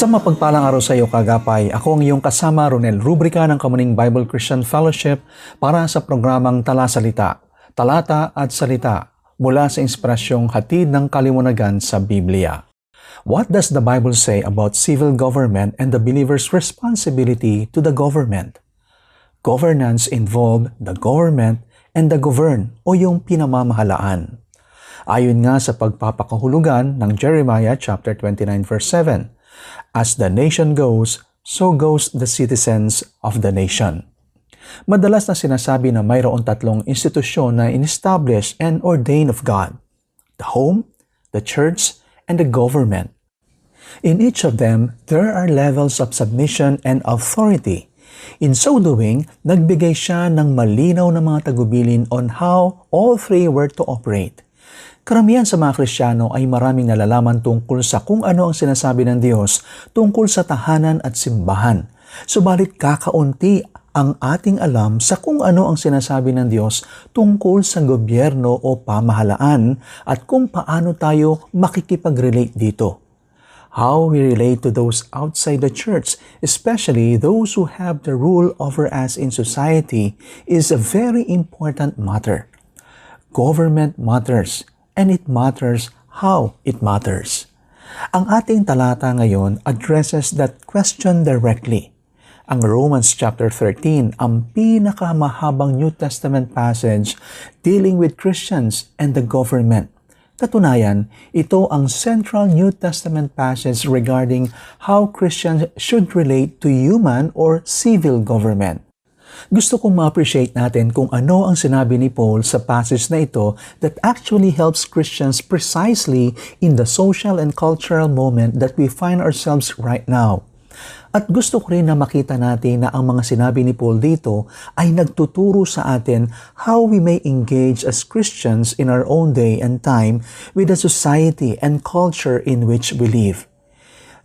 Isang mapagpalang araw sa iyo, Kagapay. Ako ang iyong kasama, Ronel Rubrica ng Kamuning Bible Christian Fellowship para sa programang Tala Salita, Talata at Salita mula sa inspirasyong hatid ng kaliwanagan sa Biblia. What does the Bible say about civil government and the believer's responsibility to the government? Governance involve the government and the govern o yung pinamamahalaan. Ayon nga sa pagpapakahulugan ng Jeremiah chapter 29 verse 7, As the nation goes, so goes the citizens of the nation. Madalas na sinasabi na mayroon tatlong institusyon na in-establish and ordained of God. The home, the church, and the government. In each of them, there are levels of submission and authority. In so doing, nagbigay siya ng malinaw na mga tagubilin on how all three were to operate. Karamihan sa mga Kristiyano ay maraming nalalaman tungkol sa kung ano ang sinasabi ng Diyos tungkol sa tahanan at simbahan. Subalit kakaunti ang ating alam sa kung ano ang sinasabi ng Diyos tungkol sa gobyerno o pamahalaan at kung paano tayo makikipag-relate dito. How we relate to those outside the church, especially those who have the rule over us in society, is a very important matter. Government matters, and it matters how it matters. Ang ating talata ngayon addresses that question directly. Ang Romans chapter 13, ang pinakamahabang New Testament passage dealing with Christians and the government. Katunayan, ito ang central New Testament passage regarding how Christians should relate to human or civil government. Gusto kong ma-appreciate natin kung ano ang sinabi ni Paul sa passage na ito that actually helps Christians precisely in the social and cultural moment that we find ourselves right now. At gusto ko rin na makita natin na ang mga sinabi ni Paul dito ay nagtuturo sa atin how we may engage as Christians in our own day and time with the society and culture in which we live.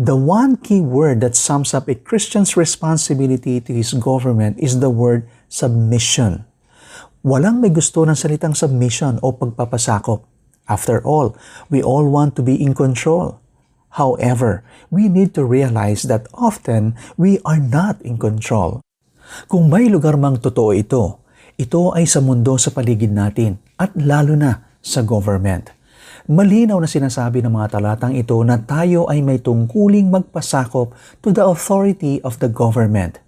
The one key word that sums up a Christian's responsibility to his government is the word submission. Walang may gusto ng salitang submission o pagpapasakop. After all, we all want to be in control. However, we need to realize that often we are not in control. Kung may lugar mang totoo ito, ito ay sa mundo sa paligid natin at lalo na sa government. Malinaw na sinasabi ng mga talatang ito na tayo ay may tungkuling magpasakop to the authority of the government.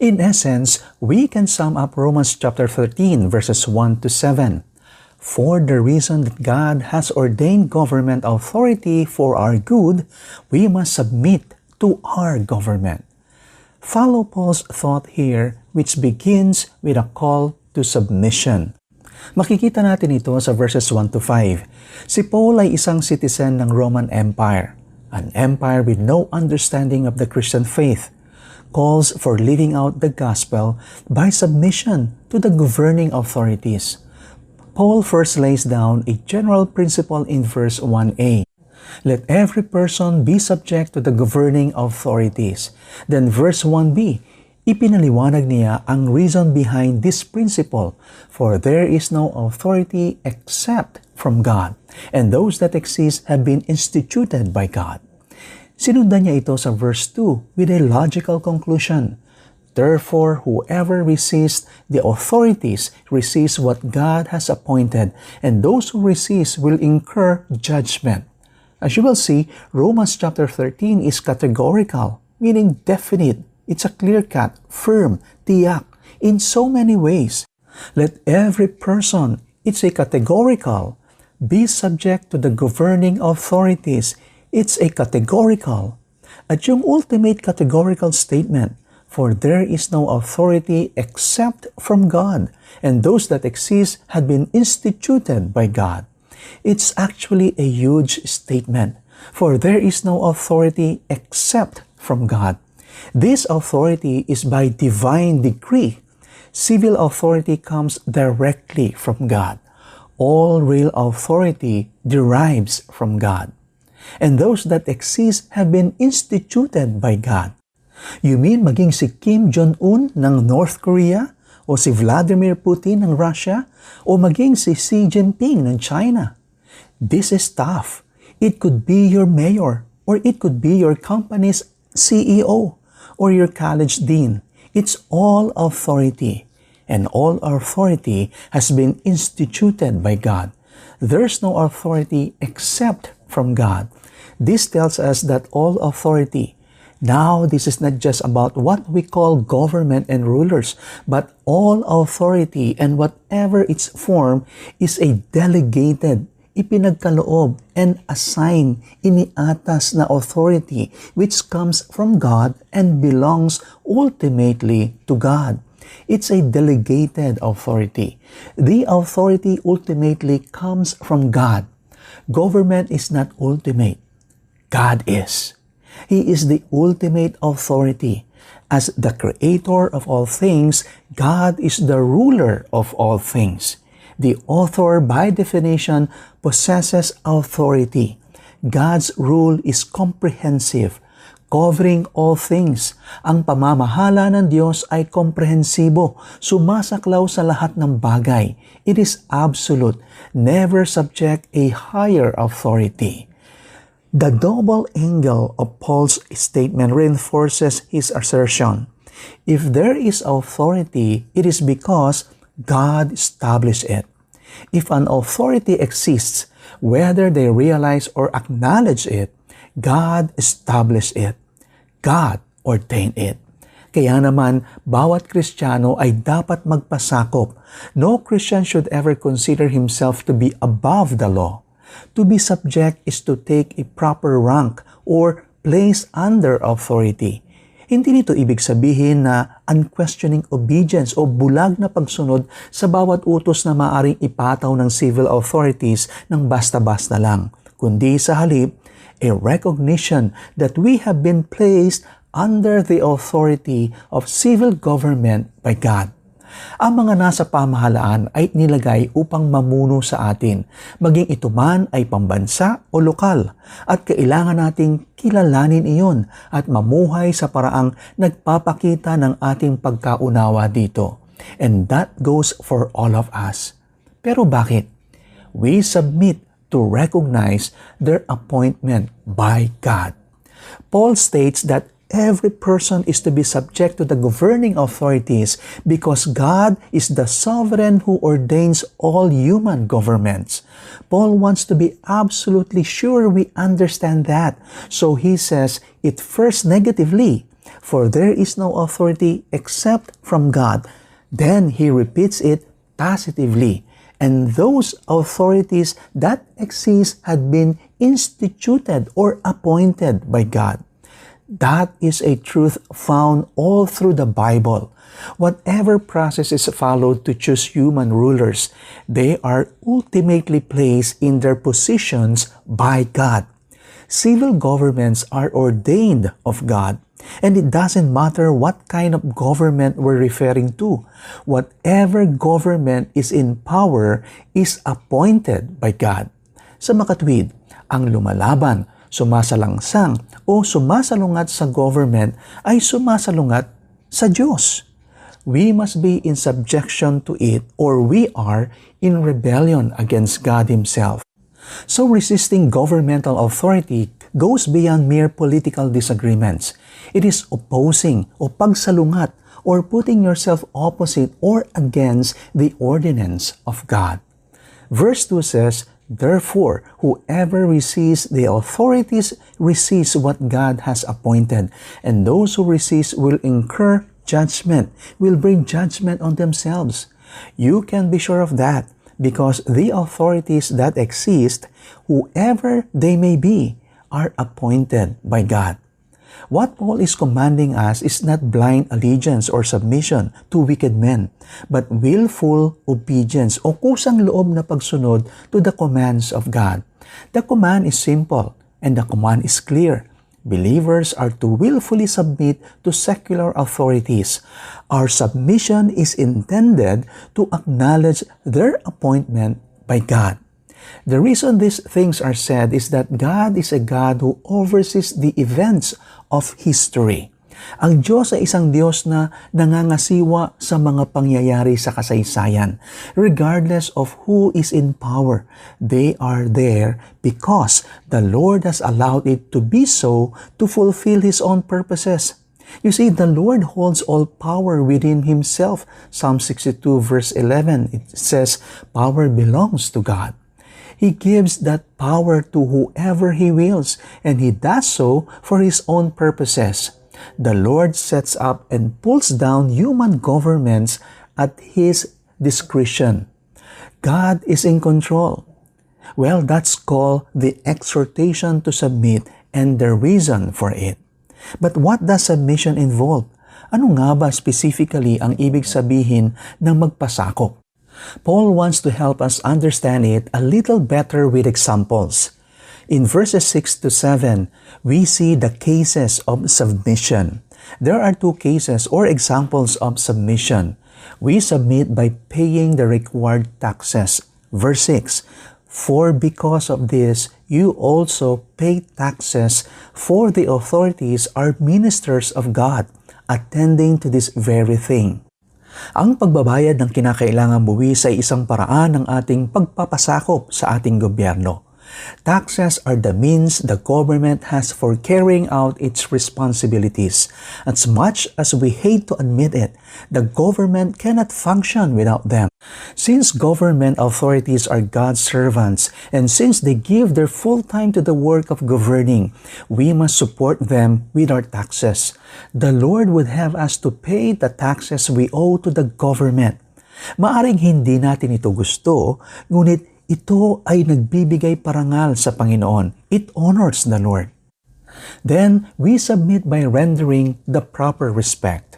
In essence, we can sum up Romans chapter 13 verses 1 to 7. For the reason that God has ordained government authority for our good, we must submit to our government. Follow Paul's thought here, which begins with a call to submission. Makikita natin ito sa verses 1 to 5. Si Paul ay isang citizen ng Roman Empire, an empire with no understanding of the Christian faith, calls for living out the gospel by submission to the governing authorities. Paul first lays down a general principle in verse 1a. Let every person be subject to the governing authorities. Then verse 1b, ipinaliwanag niya ang reason behind this principle, for there is no authority except from God, and those that exist have been instituted by God. Sinundan niya ito sa verse 2 with a logical conclusion. Therefore, whoever resists the authorities receives what God has appointed, and those who resist will incur judgment. As you will see, Romans chapter 13 is categorical, meaning definite. It's a clear-cut, firm, tiyak, in so many ways. Let every person, it's a categorical, be subject to the governing authorities. It's a categorical. At yung ultimate categorical statement, For there is no authority except from God, and those that exist had been instituted by God. It's actually a huge statement, for there is no authority except from God. This authority is by divine decree Civil authority comes directly from God. All real authority derives from God. And those that exist have been instituted by God. You mean maging si Kim Jong-un ng North Korea? O si Vladimir Putin ng Russia? O maging si Xi Jinping ng China? This is tough. It could be your mayor or it could be your company's CEO or your college dean. It's all authority. And all authority has been instituted by God. There's no authority except from God. This tells us that all authority, now this is not just about what we call government and rulers, but all authority and whatever its form is a delegated ipinagkaloob and assign iniatas na authority which comes from God and belongs ultimately to God. It's a delegated authority. The authority ultimately comes from God. Government is not ultimate. God is. He is the ultimate authority. As the creator of all things, God is the ruler of all things. The author, by definition, possesses authority. God's rule is comprehensive, covering all things. Ang pamamahala ng Diyos ay komprehensibo, sumasaklaw sa lahat ng bagay. It is absolute, never subject a higher authority. The double angle of Paul's statement reinforces his assertion. If there is authority, it is because God established it. If an authority exists, whether they realize or acknowledge it, God established it. God ordained it. Kaya naman, bawat Kristiyano ay dapat magpasakop. No Christian should ever consider himself to be above the law. To be subject is to take a proper rank or place under authority. Hindi nito ibig sabihin na unquestioning obedience o bulag na pagsunod sa bawat utos na maaring ipataw ng civil authorities ng basta-basta lang, kundi sa halip, a recognition that we have been placed under the authority of civil government by God. Ang mga nasa pamahalaan ay nilagay upang mamuno sa atin, maging ito man ay pambansa o lokal, at kailangan nating kilalanin iyon at mamuhay sa paraang nagpapakita ng ating pagkaunawa dito. And that goes for all of us. Pero bakit? We submit to recognize their appointment by God. Paul states that every person is to be subject to the governing authorities because God is the sovereign who ordains all human governments. Paul wants to be absolutely sure we understand that. So he says it first negatively, for there is no authority except from God. Then he repeats it positively. And those authorities that exist had been instituted or appointed by God. That is a truth found all through the Bible. Whatever process is followed to choose human rulers, they are ultimately placed in their positions by God. Civil governments are ordained of God, and it doesn't matter what kind of government we're referring to. Whatever government is in power is appointed by God. Sa makatwid, ang lumalaban sumasalangsang o sumasalungat sa government ay sumasalungat sa Diyos. We must be in subjection to it or we are in rebellion against God Himself. So resisting governmental authority goes beyond mere political disagreements. It is opposing o pagsalungat or putting yourself opposite or against the ordinance of God. Verse 2 says, Therefore, whoever receives the authorities receives what God has appointed, and those who resist will incur judgment, will bring judgment on themselves. You can be sure of that because the authorities that exist, whoever they may be, are appointed by God. What Paul is commanding us is not blind allegiance or submission to wicked men, but willful obedience o kusang loob na pagsunod to the commands of God. The command is simple and the command is clear. Believers are to willfully submit to secular authorities. Our submission is intended to acknowledge their appointment by God. The reason these things are said is that God is a God who oversees the events of history. Ang Diyos ay isang Diyos na nangangasiwa sa mga pangyayari sa kasaysayan. Regardless of who is in power, they are there because the Lord has allowed it to be so to fulfill His own purposes. You see, the Lord holds all power within Himself. Psalm 62 verse 11, it says, Power belongs to God. He gives that power to whoever He wills, and He does so for His own purposes the Lord sets up and pulls down human governments at His discretion. God is in control. Well, that's called the exhortation to submit and the reason for it. But what does submission involve? Ano nga ba specifically ang ibig sabihin ng magpasakop? Paul wants to help us understand it a little better with examples. In verses 6 to 7, we see the cases of submission. There are two cases or examples of submission. We submit by paying the required taxes. Verse 6, For because of this, you also pay taxes, for the authorities are ministers of God, attending to this very thing. Ang pagbabayad ng kinakailangang buwis ay isang paraan ng ating pagpapasakop sa ating gobyerno. Taxes are the means the government has for carrying out its responsibilities. As much as we hate to admit it, the government cannot function without them. Since government authorities are God's servants, and since they give their full time to the work of governing, we must support them with our taxes. The Lord would have us to pay the taxes we owe to the government. Maaring hindi natin ito gusto, ngunit ito ay nagbibigay parangal sa Panginoon. It honors the Lord. Then, we submit by rendering the proper respect.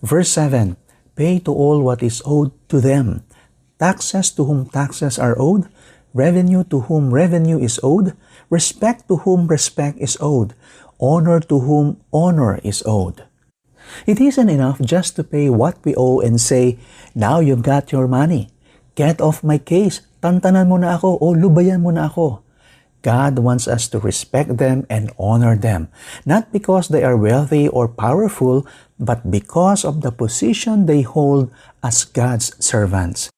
Verse 7, Pay to all what is owed to them. Taxes to whom taxes are owed, revenue to whom revenue is owed, respect to whom respect is owed, honor to whom honor is owed. It isn't enough just to pay what we owe and say, Now you've got your money. Get off my case tantanan mo na ako o lubayan mo na ako. God wants us to respect them and honor them, not because they are wealthy or powerful, but because of the position they hold as God's servants.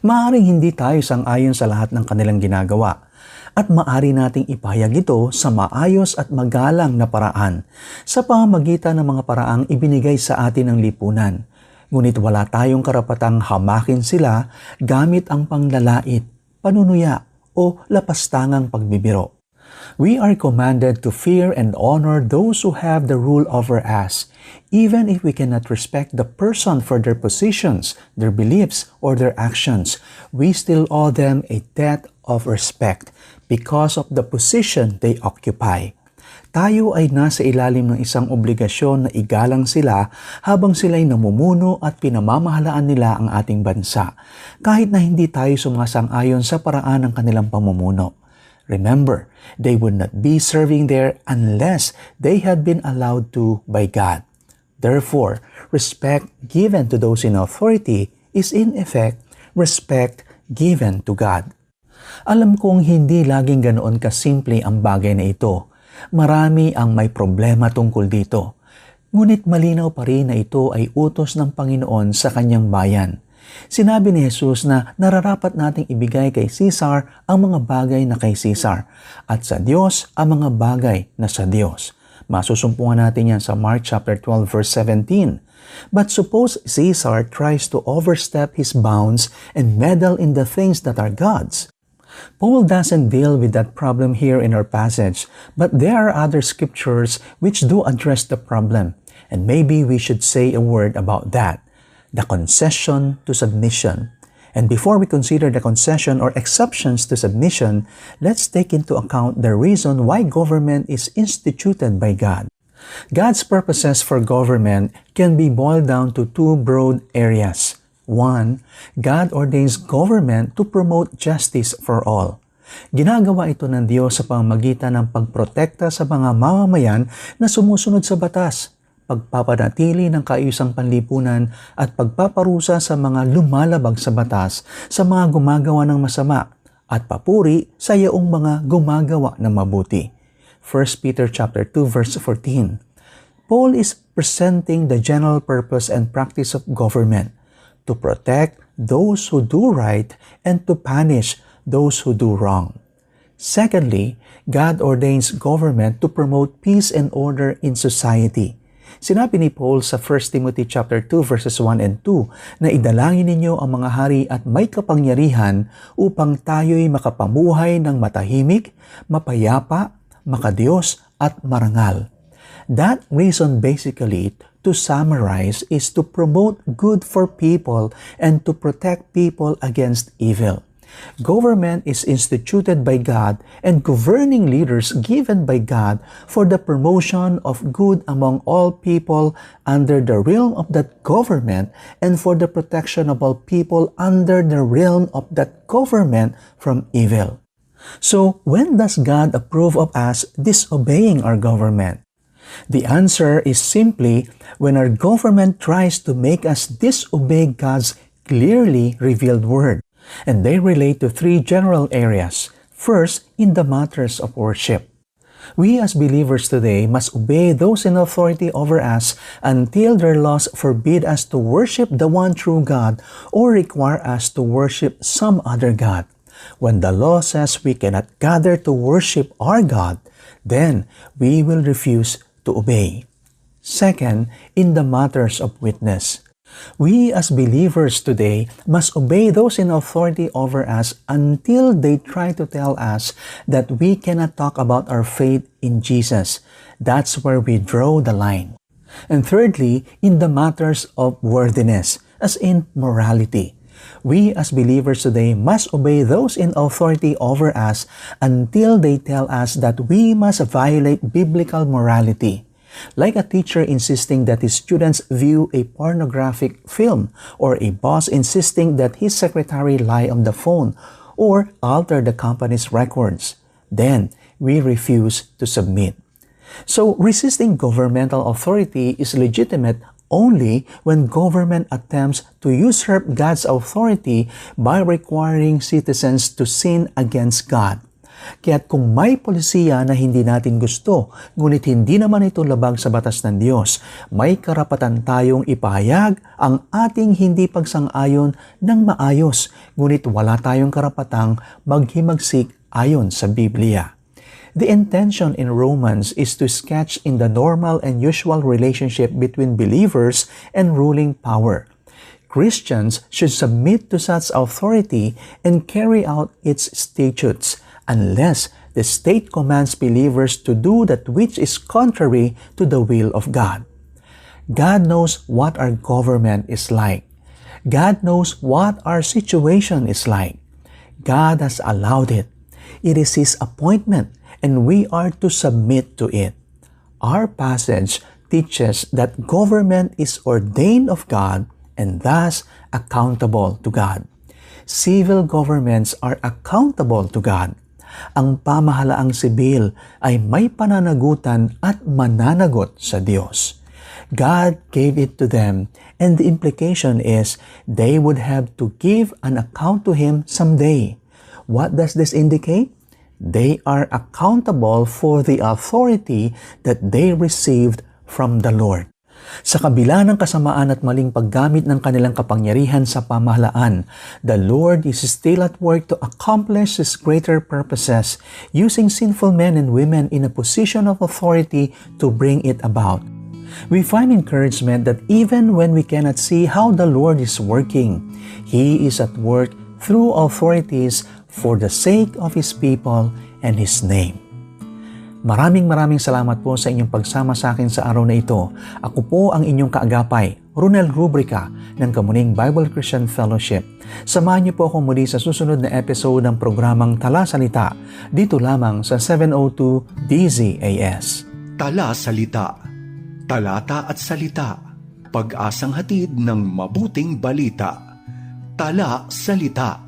Maaring hindi tayo sang-ayon sa lahat ng kanilang ginagawa, at maari nating ipahayag ito sa maayos at magalang na paraan sa pamamagitan ng mga paraang ibinigay sa atin ng lipunan ngunit wala tayong karapatang hamakin sila gamit ang panglalait, panunuya o lapastangang pagbibiro. We are commanded to fear and honor those who have the rule over us, even if we cannot respect the person for their positions, their beliefs, or their actions. We still owe them a debt of respect because of the position they occupy tayo ay nasa ilalim ng isang obligasyon na igalang sila habang sila'y namumuno at pinamamahalaan nila ang ating bansa, kahit na hindi tayo sumasang-ayon sa paraan ng kanilang pamumuno. Remember, they would not be serving there unless they had been allowed to by God. Therefore, respect given to those in authority is in effect respect given to God. Alam kong hindi laging ganoon kasimple ang bagay na ito Marami ang may problema tungkol dito. Ngunit malinaw pa rin na ito ay utos ng Panginoon sa kanyang bayan. Sinabi ni Jesus na nararapat nating ibigay kay Caesar ang mga bagay na kay Caesar at sa Diyos ang mga bagay na sa Diyos. Masusumpungan natin yan sa Mark chapter 12 verse 17. But suppose Caesar tries to overstep his bounds and meddle in the things that are God's. Paul doesn't deal with that problem here in our passage, but there are other scriptures which do address the problem, and maybe we should say a word about that the concession to submission. And before we consider the concession or exceptions to submission, let's take into account the reason why government is instituted by God. God's purposes for government can be boiled down to two broad areas. 1. God ordains government to promote justice for all. Ginagawa ito ng Diyos sa pamamagitan ng pagprotekta sa mga mamamayan na sumusunod sa batas, pagpapanatili ng kaayusang panlipunan at pagpaparusa sa mga lumalabag sa batas sa mga gumagawa ng masama at papuri sa iyong mga gumagawa ng mabuti. 1 Peter chapter 2 verse 14. Paul is presenting the general purpose and practice of government to protect those who do right and to punish those who do wrong. Secondly, God ordains government to promote peace and order in society. Sinabi ni Paul sa 1 Timothy chapter 2 verses 1 and 2 na idalangin ninyo ang mga hari at may kapangyarihan upang tayo'y makapamuhay ng matahimik, mapayapa, makadiyos at marangal. That reason basically, to summarize, is to promote good for people and to protect people against evil. Government is instituted by God and governing leaders given by God for the promotion of good among all people under the realm of that government and for the protection of all people under the realm of that government from evil. So, when does God approve of us disobeying our government? The answer is simply when our government tries to make us disobey God's clearly revealed word and they relate to three general areas. First, in the matters of worship. We as believers today must obey those in authority over us until their laws forbid us to worship the one true God or require us to worship some other God. When the law says we cannot gather to worship our God, then we will refuse to obey. Second, in the matters of witness. We as believers today must obey those in authority over us until they try to tell us that we cannot talk about our faith in Jesus. That's where we draw the line. And thirdly, in the matters of worthiness, as in morality. We as believers today must obey those in authority over us until they tell us that we must violate biblical morality like a teacher insisting that his students view a pornographic film, or a boss insisting that his secretary lie on the phone, or alter the company's records. Then, we refuse to submit. So, resisting governmental authority is legitimate only when government attempts to usurp God's authority by requiring citizens to sin against God. Kaya't kung may polisiya na hindi natin gusto, ngunit hindi naman ito labag sa batas ng Diyos, may karapatan tayong ipahayag ang ating hindi pagsang-ayon ng maayos, ngunit wala tayong karapatang maghimagsik ayon sa Biblia. The intention in Romans is to sketch in the normal and usual relationship between believers and ruling power. Christians should submit to such authority and carry out its statutes unless the state commands believers to do that which is contrary to the will of God. God knows what our government is like. God knows what our situation is like. God has allowed it. It is His appointment, and we are to submit to it. Our passage teaches that government is ordained of God and thus accountable to God. Civil governments are accountable to God ang pamahalaang sibil ay may pananagutan at mananagot sa Diyos. God gave it to them and the implication is they would have to give an account to Him someday. What does this indicate? They are accountable for the authority that they received from the Lord. Sa kabila ng kasamaan at maling paggamit ng kanilang kapangyarihan sa pamahalaan, the Lord is still at work to accomplish His greater purposes using sinful men and women in a position of authority to bring it about. We find encouragement that even when we cannot see how the Lord is working, He is at work through authorities for the sake of His people and His name. Maraming maraming salamat po sa inyong pagsama sa akin sa araw na ito. Ako po ang inyong kaagapay, Ronel Rubrica ng Kamuning Bible Christian Fellowship. Samahan niyo po ako muli sa susunod na episode ng programang Tala Salita dito lamang sa 702 DZAS. Tala Salita, Talata at Salita, pag-asang hatid ng mabuting balita. Tala Salita.